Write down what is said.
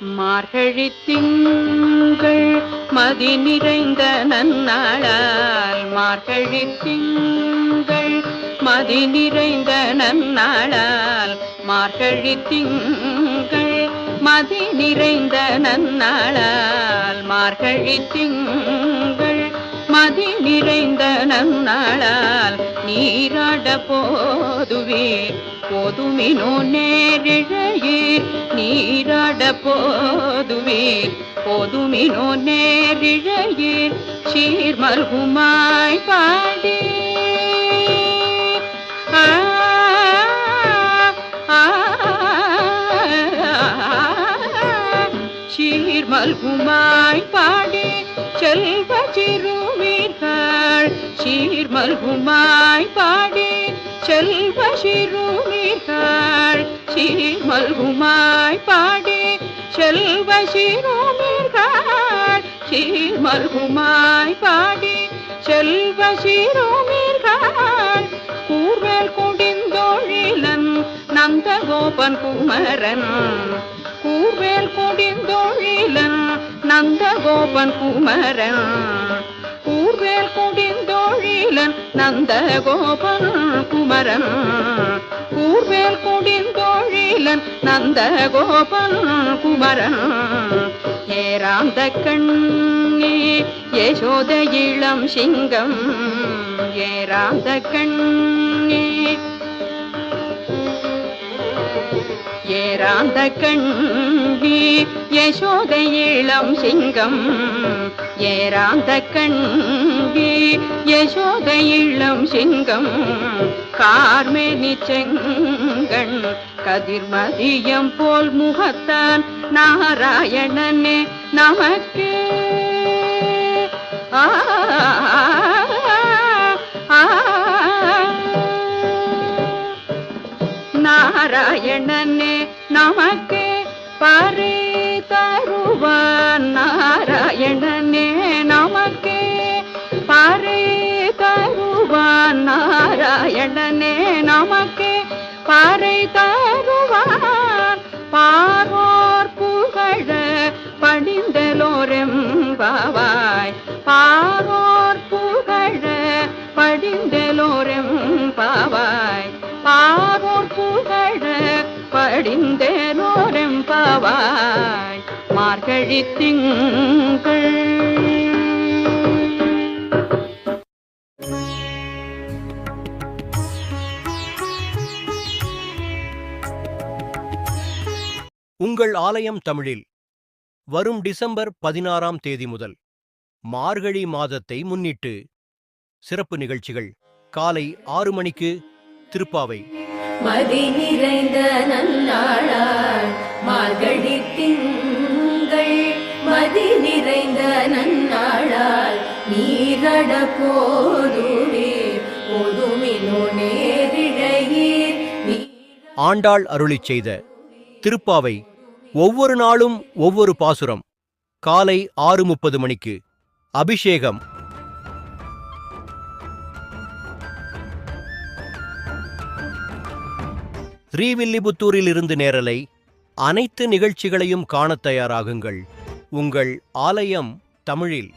மார்கழி திங்கள் மதி நிறைந்த நன்னாளால். மார்கழி திங்கள் மதி நிறைந்த நன்னாளால். மார்கழி திங்கள் மதி நிறைந்த நன்னாளால். மார்கழி திங்கள் மதி நிறைந்த நன்னாளால் நீராட போதுவே. போதுமினோ நேரிழையீர் நீராட போதுவீர் போதுமினோ நேரிழையீர் சீர்மல்குமாய் பாடி. சீர்மல்குமாய் பாடி. செல்வ சிறுமீர்கள் சீர் மல்குமாய் பாடி செல்வ சிறுமிகள். சீர் மல்குமாய் பாடி செல்வ சிறுமிகள். சீர் மல்குமாய் பாடி செல்வ சிறுமீர்கள் கூர்வேல் கொடிந்தோழிலன் நந்தகோபன் குமரன். கூர்வேல் கொடிந்தோழிலன் நந்தகோபன் குமரன். வேல் குடிந்தோழிலன் நந்த கோபன் குமரன் கூர்வேல் நந்த கோபன் குமரன். ஏராந்த கண்ணே யசோத இளம் சிங்கம். ஏராந்த கண்ணே ஏராந்த கண்ணி யசோத இளம் சிங்கம். ஏராந்த கண்ணி யசோத இளம் சிங்கம். கார்மேனி செங்கண் கதிர்மதியம் போல் முகத்தான் நாராயணனே நமக்கே. நாராயணனே நமக்கு பரி தருவான் நாராயணனே நமக்கு பரி தருவான் நாராயணனே நமக்கு பறை தருவான். பாரோர் புகழ படிந்தலோரம் பாவாய் பாரோர் புகழ படிந்தலோரம் பாவாய் படிந்தலோரெம்பாவாய் மார்கழி திங்கள் உங்கள் ஆலயம் தமிழில் வரும் டிசம்பர் பதினாறாம் தேதி முதல் மார்கழி மாதத்தை முன்னிட்டு சிறப்பு நிகழ்ச்சிகள் காலை ஆறு மணிக்கு திருப்பாவை. மதி நிறைந்த நன்னாளாள் மார்கழி திங்கள். மதி நிறைந்த நன்னாளாள் நீரட போதுவே போதுமினோ நேரிழையீர். ஆண்டாள் அருளி செய்த திருப்பாவை ஒவ்வொரு நாளும் ஒவ்வொரு பாசுரம். காலை ஆறு முப்பது மணிக்கு அபிஷேகம். ஸ்ரீவில்லிபுத்தூரில் இருந்து நேரலை அனைத்து நிகழ்ச்சிகளையும் காணத் தயாராகுங்கள். உங்கள் ஆலயம் தமிழில்.